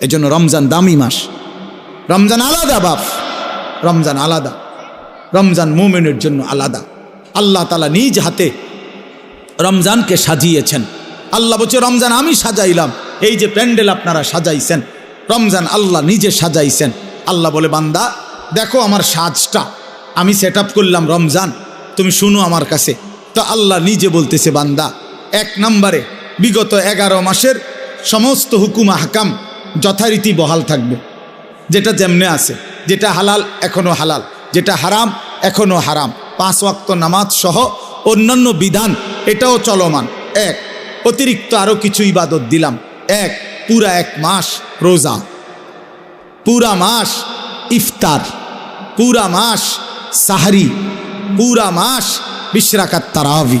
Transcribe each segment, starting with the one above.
এই জন্য রমজান দামি মাস। রমজান আলাদা বাপ। রমজান আলাদা। রমজান মোমেনের জন্য আলাদা। আল্লাহ তালা নিজ হাতে রমজানকে সাজিয়েছেন। আল্লাহ বলছে, রমজান আমি সাজাইলাম। এই যে প্যান্ডেল আপনারা সাজাইছেন, রমজান আল্লাহ নিজে সাজাইছেন। আল্লাহ বলে, বান্দা, দেখো আমার সাজটা। আমি সেট করলাম রমজান। তুমি শুনো আমার কাছে। তো আল্লাহ নিজে বলতেছে, বান্দা, এক নম্বরে বিগত এগারো মাসের সমস্ত হুকুম হাকাম যথারীতি বহাল থাকবে। যেটা যেমনে আছে, যেটা হালাল এখনও হালাল, যেটা হারাম এখনও হারাম। পাঁচ ওয়াক্ত নামাজ সহ অন্যান্য বিধান, এটাও চলমান। এক, অতিরিক্ত আরও কিছু ইবাদত দিলাম। এক, পুরা এক মাস রোজা। পুরা মাস ইফতার। পুরা মাস সাহারি। পুরা মাস বিশ্রাকাত তারাবি।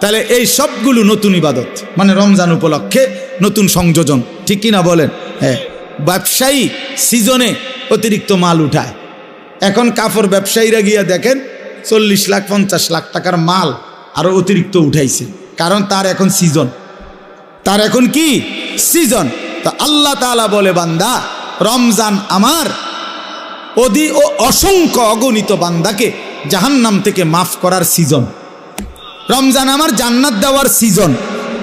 তাহলে এই সবগুলো নতুন ইবাদত মানে রমজান উপলক্ষে নতুন সংযোজন। ঠিক কিনা বলেন? হ্যাঁ। ব্যবসায়ী সিজনে অতিরিক্ত মাল উঠায়। এখন কাপড় ব্যবসায়ীরা গিয়া দেখেন, চল্লিশ লাখ, পঞ্চাশ লাখ টাকার মাল আরও অতিরিক্ত উঠাইছে। কারণ তার এখন সিজন। তার এখন কি? সিজন। তো আল্লাহ তাআলা বলে, বান্দা, রমজান আমার। অধি ও অসংখ্য অগণিত বান্দাকে জাহান্নাম থেকে মাফ করার সিজন। রমজান আমার জান্নাত দেওয়ার সিজন।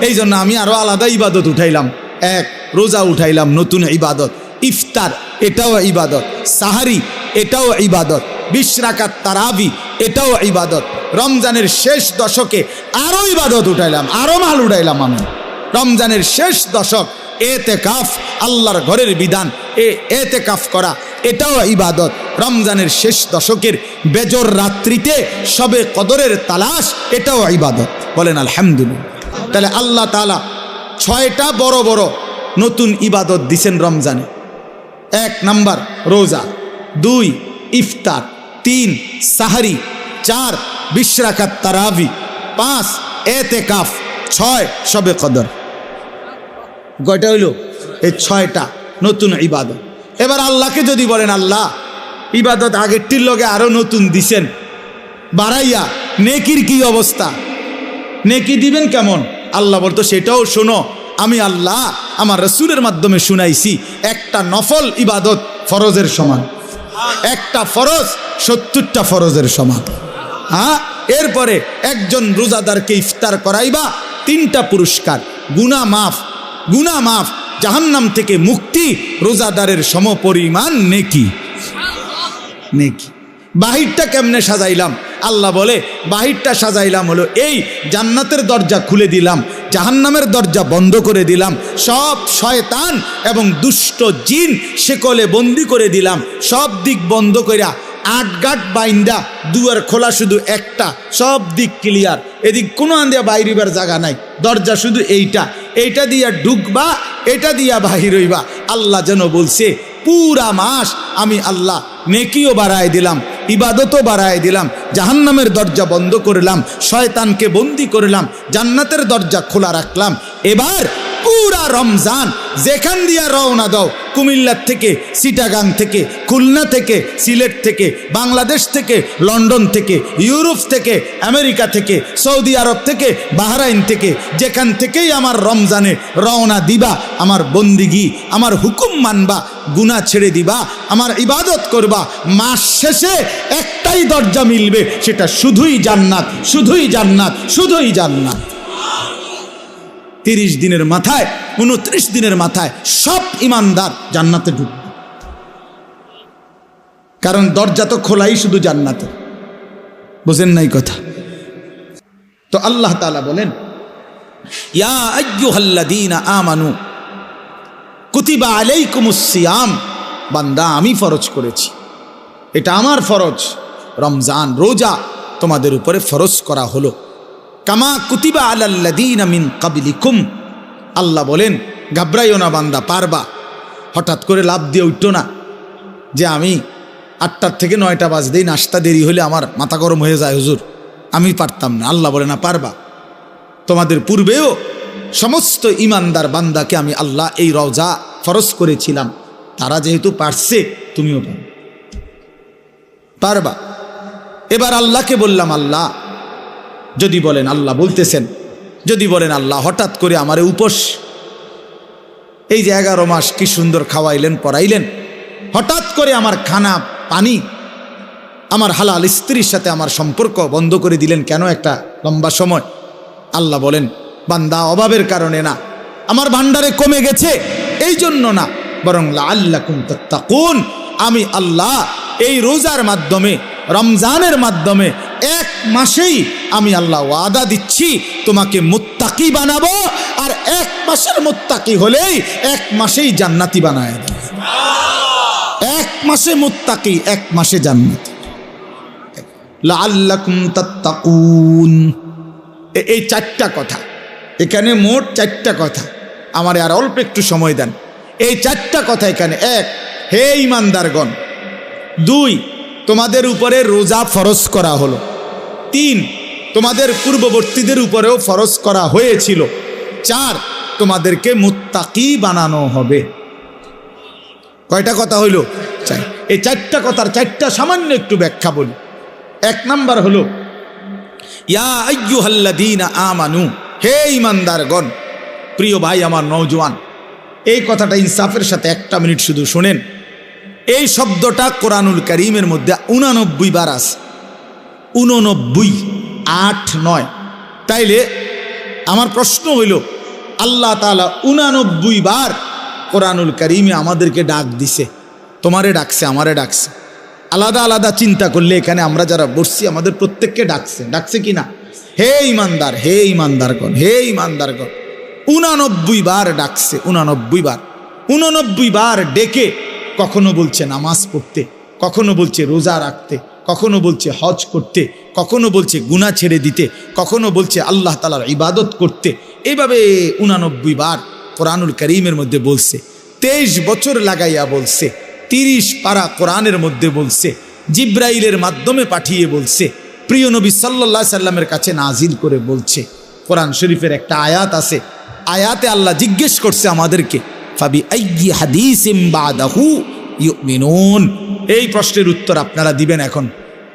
এই জন্য আমি আরও আলাদা ইবাদত উঠাইলাম। এক, রোজা উঠাইলাম নতুন ইবাদত। ইফতার, এটাও ইবাদত। সাহারি, এটাও ইবাদত। বিশ্রাকাত তারাবি, এটাও ইবাদত। রমজানের শেষ দশকে আরও ইবাদত উঠাইলাম, আরও মাল উঠাইলাম আমি। রমজানের শেষ দশক এতে কাফ আল্লাহর ঘরের বিধান, এ এতে কাফ করা, এটাও ইবাদত। রমজানের শেষ দশকের বেজর রাত্রিতে সবে কদরের তালাশ, এটাও ইবাদত। বলেন আলহামদুলিল্লাহ। তাহলে আল্লাহ তালা ছয়টা বড় বড় নতুন ইবাদত দিছেন রমজানে। এক নাম্বার, রোজা। দুই, ইফতার। তিন, সাহারি। চার, বিশ্রাকাত তারাবি। পাঁচ এতে কাফ ছয় সবে কদর। কয়টা হইল? এই ছয়টা নতুন ইবাদত। এবার আল্লাহকে যদি বলেন, আল্লাহ, ইবাদত আগেরটির লগে আরও নতুন দিছেন। বাড়াইয়া, নেকির কি অবস্থা? নেকি দিবেন কেমন? আল্লাহ বলতো, সেটাও শোনো, আমি আল্লাহ আমার রসুলের মাধ্যমে শুনাইছি। একটা নফল ইবাদত ফরজের সমান। একটা ফরজ সত্তরটা ফরজের সমান। হ্যাঁ? এরপরে একজন রোজাদারকে ইফতার করাইবা, তিনটা পুরস্কার। গুনা মাফ গুনা মাফ, জাহান্নাম থেকে মুক্তি, রোজাদারের সমপরিমাণ নেকি। নেকি। বাহিরটা কেমনে সাজাইলাম? আল্লাহ বলে, বাহিরটা সাজাইলাম হলো এই, জান্নাতের দরজা খুলে দিলাম, জাহান্নামের দরজা বন্ধ করে দিলাম, সব শয়তান এবং দুষ্ট জিন সেকলে বন্দি করে দিলাম, সব দিক বন্ধ কইরা আট গাট বাইন্দা, দুয়ার খোলা শুধু একটা, সব দিক ক্লিয়ার এদিক কোনো আন্দিয়া বাইরিবার জায়গা নাই, দরজা শুধু এইটা এইটা দিয়া ঢুকবা, এটা দিয়া বাহির হইবা, আল্লাহ যেন বলছে, পুরা মাস আমি আল্লাহ নেকিও বাড়ায় দিলাম ইবাদতও বাড়ায় দিলাম, জাহান্নামের দরজা বন্ধ করলাম, শয়তানকে বন্দি করলাম, জান্নাতের দরজা খোলা রাখলাম। এবার পুরা রমজান যেখান দিয়া রওনা দাও, কুমিল্লার থেকে সিটাগাং থেকে, খুলনা থেকে, সিলেট থেকে, বাংলাদেশ থেকে, লন্ডন থেকে, ইউরোপ থেকে, আমেরিকা থেকে, সৌদি আরব থেকে, বাহরাইন থেকে, যেখান থেকেই আমার রমজানে রওনা দিবা, আমার বন্দিগি, আমার হুকুম মানবা গুণা ছেড়ে দিবা, আমার ইবাদত করবা, মাস শেষে একটাই দরজা মিলবে, সেটা শুধুই জান্নাত শুধুই জান্নাত শুধুই জান্নাত। তিরিশ দিনের মাথায়, উনত্রিশ দিনের মাথায় সব ইমানদার জান্নাতে ঢুকবে। কারণ দরজা তো খোলাই শুধু জান্নাতে। বুঝেন নাই কথা? তো আল্লাহ তাআলা বলেন আমানু, কুতিবা আলাইকুমুস সিয়াম। বান্দা, আমি ফরজ করেছি। এটা আমার ফরজ। রমজান রোজা তোমাদের উপরে ফরজ করা হলো। কামা কুতিবা আলাল্লাদিন মিন কাবিলিকুম আল্লাহ বলেন, ঘাবড়াইও না বান্দা, পারবা। হঠাৎ করে লাভ দিয়ে উঠতো না যে আমি আটটার থেকে নয়টা বাজতেই নাস্তা দেরি হলে আমার মাথা গরম হয়ে যায়, হুজুর। আমি পারতাম না। আল্লাহ বলে, না, পারবা। তোমাদের পূর্বেও সমস্ত ইমানদার বান্দাকে আমি আল্লাহ এই রওজা ফরজ করেছিলাম। তারা যেহেতু পারছে, তুমিও পারবা। এবার আল্লাহকে বললাম, আল্লাহ যদি বলেন আল্লাহ বলতেছেন, যদি বলেন আল্লাহ হঠাৎ করে আমারে উপোস, এই যে এগারো মাস কি সুন্দর খাওয়াইলেন, পড়াইলেন, হঠাৎ করে আমার খানা, পানি, আমার হালাল স্ত্রীর সাথে আমার সম্পর্ক বন্ধ করে দিলেন কেন একটা লম্বা সময়? আল্লাহ বলেন, বান্দা অভাবের কারণে না, আমার ভান্ডারে কমে গেছে, এই জন্য না, বরং আল্লাহ তাকুন আমি আল্লাহ এই রোজার মাধ্যমে, রমজানের মাধ্যমে এক মাসেই আমি আল্লাহ ওয়াদা দিচ্ছি, তোমাকে মুত্তাকি বানাবো, আর এক মাসের মুত্তাকি হলেই এক মাসেই জান্নাতি বানায় এক মাসে মুত্তাকি, এক মাসে জান্নাতি। লাল্লাকুম তাত্তাকুন। এই চারটা কথা। এখানে মোট চারটা কথা। আমার আর অল্প একটু সময় দেন। এই চারটা কথা এখানে। এক, হে ইমানদারগণ, দুই, তোমাদের উপরে রোজা ফরজ করা হলো। তিন, তোমাদের পূর্ববর্তীদের উপরেও ফরজ করা হয়েছিল। চার, তোমাদেরকে মুত্তাকি বানানো হবে। কয়টা কথা হইল? চাই এই চারটা কথার চারটা সামান্য একটু ব্যাখ্যা বলি। এক নাম্বার হলো, ইয়া আমানু, হে ইমানদারগণ প্রিয় ভাই আমার নওজোয়ান, এই কথাটা ইনসাফের সাথে একটা মিনিট শুধু শোনেন। এই শব্দটা কোরআনুল করিমের মধ্যে উনানব্বই বার আছে। উননব্বই, আট, নয়। তাইলে আমার প্রশ্ন হইল, আল্লাহ তালা উনানব্বই বার কোরআনুল করিমে আমাদেরকে ডাক দিছে। তোমারে ডাকছে, আমারে ডাকছে। আলাদা আলাদা চিন্তা করলে এখানে আমরা যারা বসছি, আমাদের প্রত্যেককে ডাকছে। ডাকছে কি না? হে ইমানদার, হে ইমানদারগণ হে ইমানদারগণ। উনানব্বই বার ডাকছে, উনানব্বই বার। উনানব্বই বার ডেকে কখনো বলছে নামাজ পড়তে, কখনো বলছে রোজা রাখতে কখনো বলছে হজ করতে, কখনো বলছে গুণা ছেড়ে দিতে, কখনো বলছে আল্লাহ তালার ইবাদত করতে। এইভাবে উনানব্বই বার কোরআনুল করিমের মধ্যে বলছে, তেইশ বছর লাগাইয়া বলছে, তিরিশ পারা কোরআনের মধ্যে বলছে, জিব্রাইলের মাধ্যমে পাঠিয়ে বলছে, প্রিয় নবী সাল্লাহ সাল্লামের কাছে নাজিল করে বলছে, কোরআন শরীফের একটা আয়াত আছে, আয়াতে আল্লাহ জিজ্ঞেস করছে আমাদেরকে, ফাবি বাদাহু? ইউমিনুন। এই প্রশ্নের উত্তর আপনারা দিবেন এখন।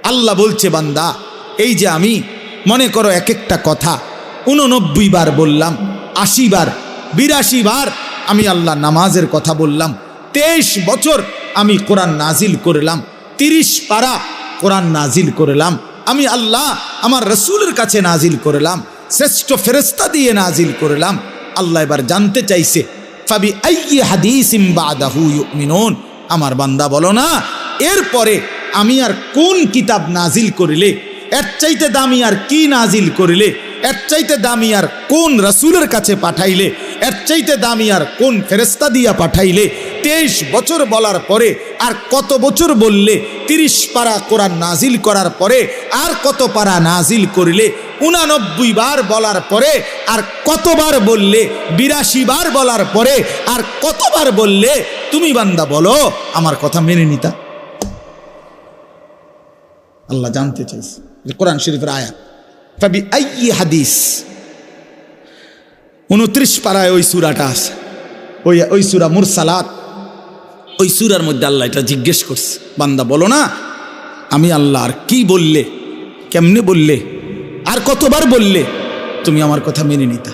আল্লাহ বলছে, বান্দা, এই যে আমি, মনে করো এক একটা কথা, উননব্বই বার বললাম, আশি বার, বিরাশি বার আমি আল্লাহ নামাজের কথা বললাম, তেইশ বছর আমি কোরআন নাজিল করলাম, তিরিশ পারা কোরআন নাজিল করলাম, আমি আল্লাহ আমার রসুলের কাছে নাজিল করলাম, শ্রেষ্ঠ ফেরেস্তা দিয়ে নাজিল করলাম, আল্লাহ এবার জানতে চাইছে, ফাবি আইয়ি হাদিসিম বাদাহু ইউমিনুন। আমার বান্দা বলো না, এরপরে আমি আর কোন কিতাব নাজিল করিলে? এর চাইতে দামি আর কি নাজিল করিলে? এর চাইতে দামি আর কোন রসুলের কাছে পাঠাইলে? এর চাইতে দামি আর কোন ফেরেস্তা দিয়া পাঠাইলে? তেইশ বছর বলার পরে আর কত বছর বললে? তিরিশ পারা কোরআন নাজিল করার পরে আর কত পারা নাজিল করিলে? উনানব্বই বার বলার পরে আর কতবার বললে? বিরাশি বার বলার পরে আর কতবার বললে? তুমি বান্দা বলো, আমার কথা মেনে নিতা। আল্লাহ জানতে চাইছে কোরআন শরীফের আয়াত। ফাবি আইয়ি হাদিস উনত্রিশ পাড়ায় ওই সুরাটা আছে ওই ওই সুরা মুরসালাত ওই সুরার মধ্যে আল্লাহ এটা জিজ্ঞেস করছে বান্দা বলো না আমি আল্লাহ আর কি বললে কেমনে বললে আর কতবার বললে তুমি আমার কথা মেনে নিতা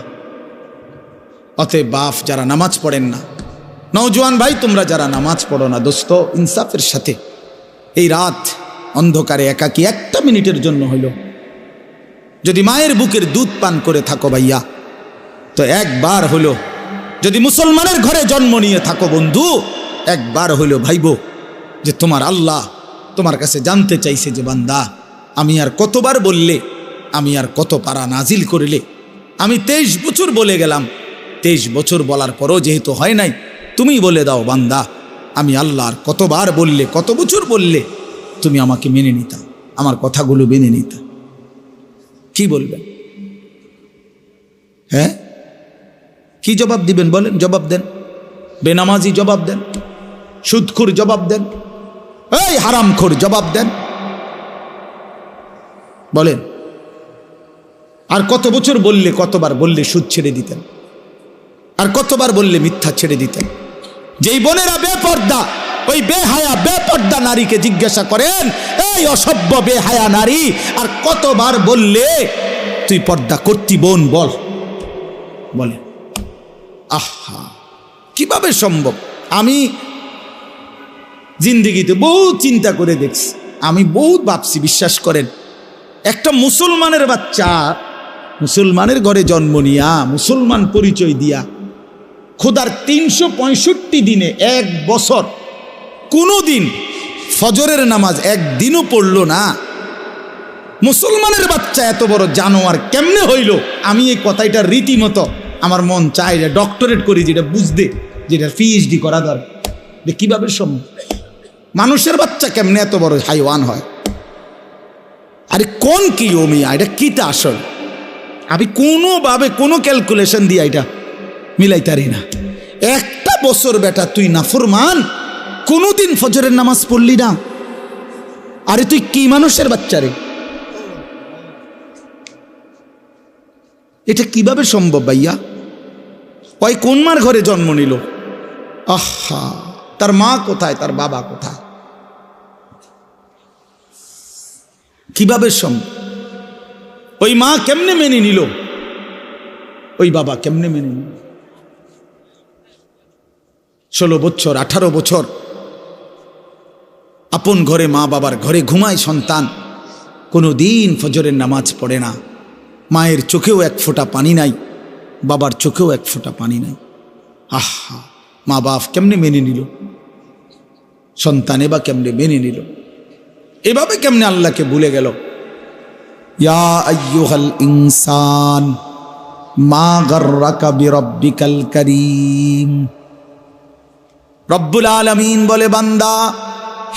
অতএব বাপ যারা নামাজ পড়েন না নওজোয়ান ভাই তোমরা যারা নামাজ পড়ো না দোস্ত ইনসাফের সাথে এই রাত অন্ধকারে একাকি একটা মিনিটের জন্য হইল যদি মায়ের বুকের দুধ পান করে থাকো ভাইয়া। তো একবার হলো, যদি মুসলমানের ঘরে জন্ম নিয়ে থাকো বন্ধু, একবার হলো ভাইব যে তোমার আল্লাহ তোমার কাছে জানতে চাইছে যে বান্দা, আমি আর কতবার বললে, আমি আর কত পারা নাজিল করিলে। আমি তেইশ বছর বলে গেলাম, তেইশ বছর বলার পরও যেহেতু হয় নাই তুমি বলে দাও বান্দা, আমি আল্লাহ আর কতবার বললে, কত বছর বললে, তুমি আমাকে মেনে নিতা, আমার কথাগুলো মেনে নিতা। কি বলবেন? হ্যাঁ? কি জবাব দিবেন বলেন? জবাব দেন। বেনামাজি জবাব দেন। সুদখুর জবাব দেন। এই হারামখোর জবাব দেন। বলেন। আর কত বছর বললে, কতবার বললে সুদ ছেড়ে দিতেন? আর কতবার বললে মিথ্যা ছেড়ে দিতেন? যেই বোনেরা বেপর্দা, ওই বেহায়া, বেপর্দা নারীকে জিজ্ঞাসা করেন এই অসভ্য, বেহায়া নারী। আর কতবার বললে, তুই পর্দা করতি বোন, বল। বলে, আহা, কীভাবে সম্ভব? আমি জিন্দিগিতে বহুত চিন্তা করে দেখছি। আমি বহুত ভাবছি, বিশ্বাস করেন। একটা মুসলমানের বাচ্চা, মুসলমানের ঘরে জন্ম নিয়া, মুসলমান পরিচয় দিয়া, খোদার তিনশো পঁয়ষট্টি দিনে এক বছর কোনো দিন ফজরের নামাজ একদিনও পড়ল না। মুসলমানের বাচ্চা এত বড় জানোয়ার কেমনে হইল? আমি এই কথাটা রীতিমতো আমার মন চাই যে ডক্টরেট করি যেটা বুঝতে, যেটা পিএইচডি করা দরকার। যে কীভাবে সম্ভব? মানুষের বাচ্চা কেমনে এত বড় হাইওয়ান হয়? আরে কোন কি ও মিয়া এটা কিটা আসল? আমি কোনোভাবে কোনো ক্যালকুলেশন দিয়ে এটা মিলাইতারি না। একটা বছর বেটা তুই নাফরমান কোনোদিন ফজরের নামাজ পড়লি না? আরে তুই কি মানুষের বাচ্চা রে? এটা কীভাবে সম্ভব ভাইয়া? ওই কোন মার ঘরে জন্ম নিল? আহা, তার মা কোথায়, তার বাবা কোথায়? কীভাবে সম্ভব? ওই মা কেমনে মেনে নিল? ওই বাবা কেমনে মেনে নিল? ষোলো বছর, আঠারো বছর আপন ঘরে মা বাবার ঘরে ঘুমায় সন্তান। কোনো দিন ফজরের নামাজ পড়ে না। মায়ের চোখেও এক ফোঁটা পানি নাই। বাবার চোখেও এক ফোঁটা পানি নাই। আহা, মা বাপ কেমনে মেনে নিল? সন্তানে বা কেমনে মেনে নিল? এভাবে কেমনে আল্লাহকে ভুলে গেল? ইনসান, মা করিম। রব্বুল আলমিন বলে, বান্দা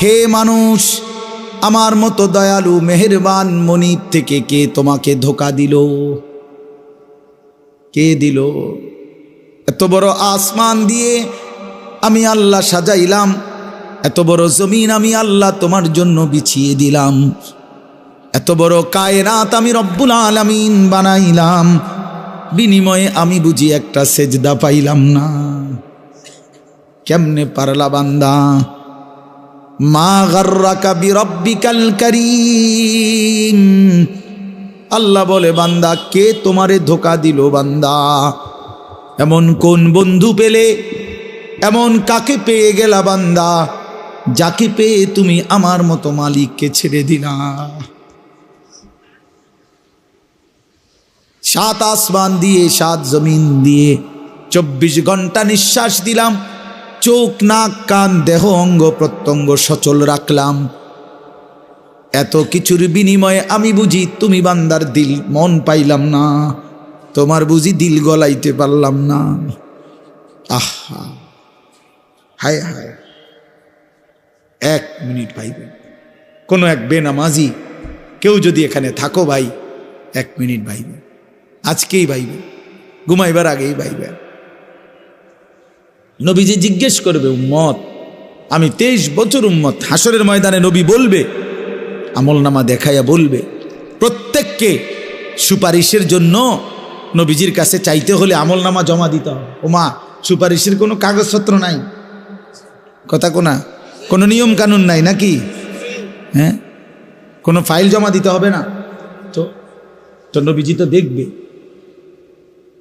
হে মানুষ, আমার মতো দয়ালু মেহেরবান মনিব থেকে কে তোমাকে ধোকা দিল? কে দিল? এত বড় আসমান দিয়ে আমি আল্লাহ সাজাইলাম, এত বড় জমিন আমি আল্লাহ তোমার জন্য বিছিয়ে দিলাম, এত বড় কায়রাত আমি রব্বুল আলামিন বানাইলাম, বিনিময়ে আমি বুঝি একটা সেজদা পাইলাম না। কেমনে পারলা বান্দা? মা আল্লাহ বলে, বান্দা, কে তোমারে ধোকা দিল বান্দা? এমন কোন বন্ধু পেলে? এমন কাকে পেয়ে গেলা বান্দা? যাকে পেয়ে তুমি আমার মতো মালিককে ছেড়ে দিলা। সাত আসমান দিয়ে, সাত জমিন দিয়ে চব্বিশ ঘণ্টা নিঃশ্বাস দিলাম। চোখ, নাক, কান, দেহ, অঙ্গ প্রত্যঙ্গ সচল রাখলাম। এত কিছুর বিনিময়ে আমি বুঝি তুমি বান্দার দিল, মন পাইলাম না। তোমার বুঝি দিল গলাইতে পারলাম না। আহা, হায় হায়। এক মিনিট ভাইবে। কোনো এক বেনামাজি, কেউ যদি এখানে থাকো ভাই, এক মিনিট ভাইবে। আজকেই ভাইবে। ঘুমাইবার আগেই ভাইবে। নবীজি জিজ্ঞেস করবে, উম্মত, আমি তেইশ বছর উম্মত হাসরের ময়দানে নবী বলবে, আমল নামা দেখাইয়া বলবে। প্রত্যেককে সুপারিশের জন্য নবীজির কাছে চাইতে হলে আমল নামা জমা দিতে হবে। ওমা, সুপারিশের কোনো কাগজপত্র নাই? কথা কোনা? কোনো নিয়ম কানুন নাই নাকি? হ্যাঁ? কোনো ফাইল জমা দিতে হবে না? তো তো নবীজি তো দেখবে।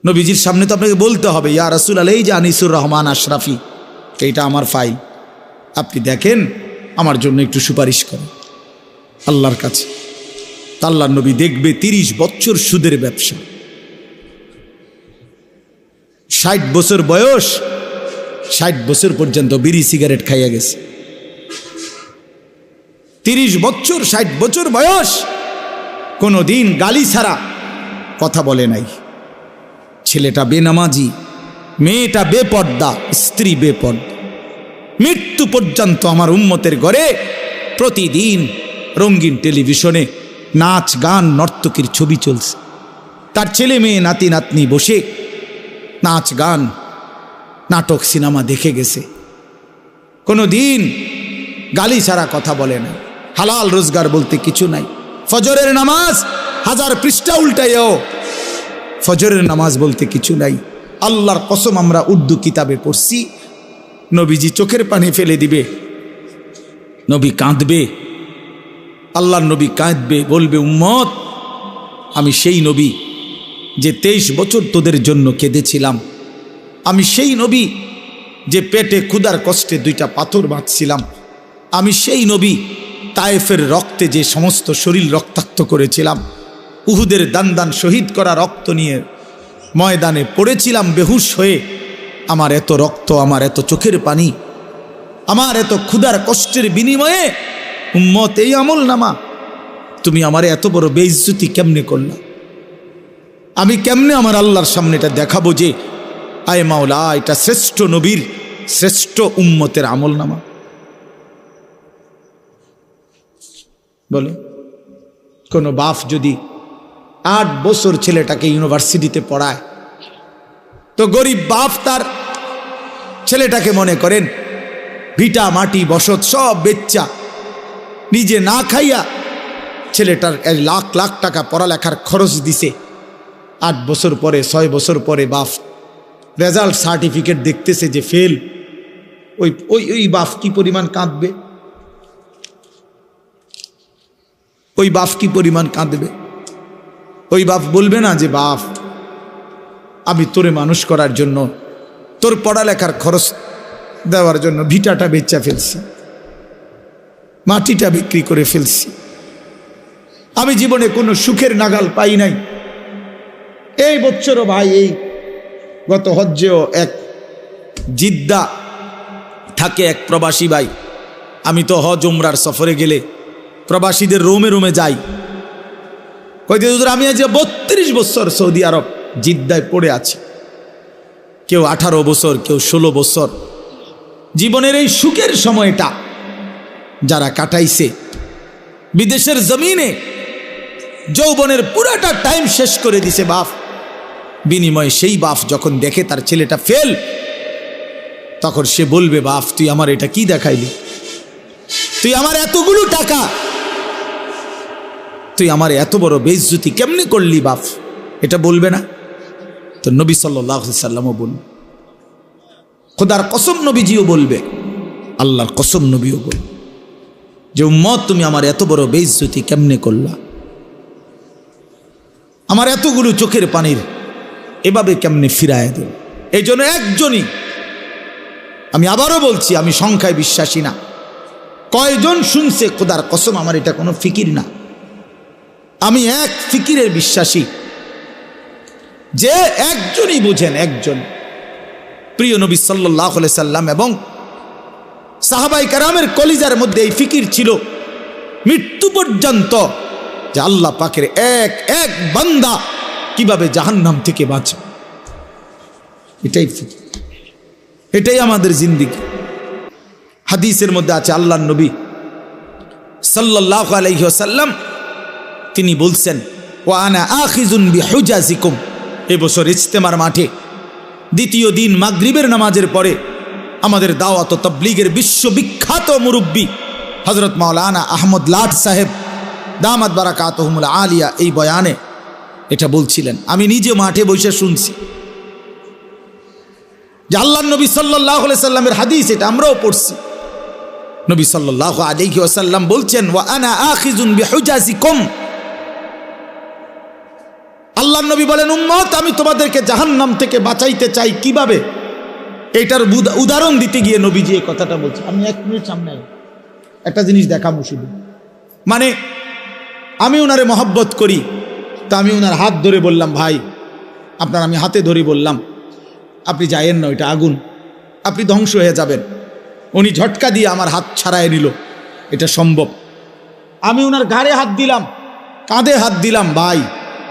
নবীজির সামনে তো আপনাকে বলতে হবে, ইয়া রাসুল আলাই যে আনিসুর রহমান আশরাফি, এইটা আমার ফাইল। আপনি দেখেন, আমার জন্য একটু সুপারিশ করেন। আল্লাহর কাছে। আল্লাহর নবী দেখবে তিরিশ বছর সুদের ব্যবসা। ষাট বছর বয়স, ষাট বছর পর্যন্ত বিড়ি সিগারেট খাইয়া গেছে। তিরিশ বছর, ষাট বছর বয়স কোনো দিন গালি ছাড়া কথা বলে নাই। ছেলেটা বেনামাজি, মেয়েটা বেপর্দা, স্ত্রী বেপর্দা। মৃত্যু পর্যন্ত আমার উম্মতের ঘরে প্রতিদিন রঙিন টেলিভিশনে নাচ, গান, নর্তকীর ছবি চলছে। তার ছেলে মেয়ে, নাতি, নাতনি বসে নাচ, গান, নাটক, সিনেমা দেখে গেছে। কোনো দিন গালি ছাড়া কথা বলে না হালাল রোজগার বলতে কিছু নাই। ফজরের নামাজ হাজার পৃষ্ঠা উল্টাইও ফজরের নামাজ বলতে কিছু নাই। আল্লাহর কসম আমরা উর্দু কিতাবে পড়ছি। নবীজি চোখের পানি ফেলে দিবে। নবী কাঁদবে। আল্লাহর নবী কাঁদবে, বলবে, উম্মত, আমি সেই নবী যে তেইশ বছর তোদের জন্য কেঁদেছিলাম। আমি সেই নবী যে পেটে ক্ষুদার কষ্টে দুইটা পাথর বাঁধছিলাম। আমি সেই নবী তায়েফের রক্তে যে সমস্ত শরীর রক্তাক্ত করেছিলাম। উহুদের দান দান শহীদ করা রক্ত নিয়ে ময়দানে পড়েছিলাম বেহুশ হয়ে। আমার এত রক্ত, আমার এত চোখের পানি, আমার এত ক্ষুধার কষ্টের বিনিময়ে উম্মত এই আমল নামা। তুমি আমার এত বড় বেইজ্জতি কেমনে করলা? আমি কেমনে আমার আল্লাহর সামনে এটা দেখাবো যে, আয় মাওলা, এটা শ্রেষ্ঠ নবীর, শ্রেষ্ঠ উম্মতের আমল নামা। বলো, কোনো বাফ যদি আট বছর ছেলেটাকে ইউনিভার্সিটিতে পড়ায়। তো গরিব বাপ তার ছেলেটাকে মনে করেন, ভিটা, মাটি, বসত, সব বেচ্চা। নিজে না খাইয়া ছেলেটার এই লাখ লাখ টাকা পড়ালেখার খরচ দিছে। আট বছর পরে, ছয় বছর পরে বাপ রেজাল্ট সার্টিফিকেট দেখতেছে যে ফেল। ওই ওই ওই বাপ কি পরিমাণ কাঁদবে? ওই বাপ কি পরিমাণ কাঁদবে? ওই বাপ বলবে না যে, বাপ, আমি তোরে মানুষ করার জন্য, তোর পড়ালেখার খরচ দেওয়ার জন্য ভিটাটা বেচা ফেলছি, মাটিটা বিক্রি করে ফেলছি। আমি জীবনে কোনো সুখের নাগাল পাই নাই। এই বছরও ভাই, এই গত হজ্জেও এক জিদ্দা থাকে এক প্রবাসী ভাই। আমি তো হজ উমরার সফরে গেলে প্রবাসীদের রোমে রোমে যাই। কইতে হুজুর, আমি আজ বত্রিশ বছর সৌদি আরব জিদ্দায় পড়ে আছি। কেউ আঠারো বছর, কেউ ষোলো বছর। জীবনের এই সুখের সময়টা যারা কাটাইছে, বিদেশের জমিনে যৌবনের পুরাটা টাইম শেষ করে দিছে বাপ। বিনিময়ে সেই বাপ যখন দেখে তার ছেলেটা ফেল তখন সে বলবে, বাপ, তুই আমার এটা কি দেখাইলি? তুই আমার এতগুলো টাকা তুই আমার এত বড় বেজ্জুতি কেমনে করলি বাপ? এটা বলবে না? তো নবী সাল্লামও বলবে খোদার কসম নবীজিও বলবে, আল্লাহর কসম নবীও বলবে। যে উম্মত, তুমি আমার এত বড় বেজ্জুতি কেমনে করলা? আমার এতগুলো চোখের পানির এভাবে কেমনে ফিরায় দেব এই জন্য একজনই, আমি আবারও বলছি, আমি সংখ্যায় বিশ্বাসী না। কয়জন শুনছে, খোদার কসম, আমার এটা কোনো ফিকির না। আমি এক ফিকিরের বিশ্বাসী। যে একজনই বুঝেন একজন। প্রিয় নবী সাল্লাহ সাল্লাম এবং সাহাবাই কারামের কলিজার মধ্যে এই ফিকির ছিল। মৃত্যু পর্যন্ত যে আল্লাহ পাকের এক এক বান্দা কীভাবে জাহান্নাম থেকে বাঁচবে? এটাই ফিকির। এটাই আমাদের জিন্দিগি। হাদিসের মধ্যে আছে আল্লাহ নবী সাল্লাহ আলহ্লাম তিনি বলছেন ও আনা আখিজুন বি হুজাজিকুম এবছর ইজতেমার মাঠে দ্বিতীয় দিন মাগরিবের নামাজের পরে আমাদের দাওয়াত ও তবলিগের বিশ্ববিখ্যাত মুরব্বী হজরত মাওলানা আহমদ লাট সাহেব দামাদ বারাকাতহমুল আলিয়া এই বয়ানে এটা বলছিলেন। আমি নিজে মাঠে বসে শুনছি যে আল্লাহ নবী সাল্লাহ সাল্লামের হাদিস এটা আমরাও পড়ছি। নবী সাল্লাহ আলিহি ওসাল্লাম বলছেন, ওয়া আনা আখিজুন বিহুজাজিকুম। আল্লাহ নবী বলেন, উম্মত, আমি তোমাদেরকে জাহান্নাম থেকে বাঁচাইতে চাই কীভাবে? এইটার উদাহরণ দিতে গিয়ে নবীজি এই কথাটা বলছে। আমি এক মিনিট সামনে একটা জিনিস দেখাবো শুধু মানে আমি ওনারে মহব্বত করি, তা আমি ওনার হাত ধরে বললাম, ভাই, আপনার আমি হাতে ধরে বললাম, আপনি যায়েন না, ওইটা আগুন। আপনি ধ্বংস হয়ে যাবেন। উনি ঝটকা দিয়ে আমার হাত ছাড়াই নিল। এটা সম্ভব। আমি ওনার ঘাড়ে হাত দিলাম, কাঁধে হাত দিলাম, ভাই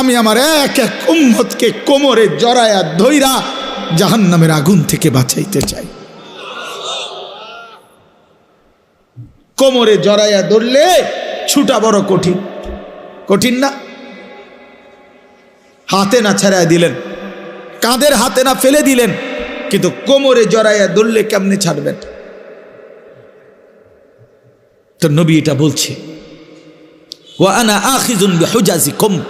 আমি আমার এক এক উম্মতকে কোমরে জড়ায়া ধৈরা জাহান নামের আগুন থেকে বাঁচাইতে চাই। কোমরে জড়াইয়া ধরলে ছুটা বড় কঠিন। কঠিন না? হাতে না ছেড়াই দিলেন। কাঁধের হাতে না ফেলে দিলেন। কিন্তু কোমরে জড়াইয়া ধরলে কেমনে ছাড়বেন? তো নবী এটা বলছে। ও আনা আখিজুন কম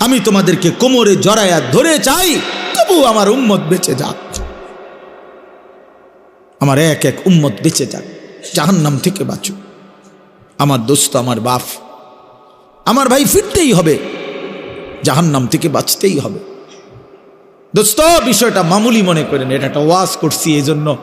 আমি তোমাদেরকে কোমরে জড়ায়া ধরে চাই তবু আমার উম্মত বেঁচে যাক। আমার এক এক উম্মত বেঁচে যাক, জাহান্নাম থেকে বাঁচুক। আমার দোস্ত, আমার বাপ, আমার ভাই ফিরতেই হবে, জাহান্নাম থেকে বাঁচতেই হবে। দোস্ত, বিষয়টা মামুলি মনে করেন, এটা একটা ওয়াজ করছি এই জন্য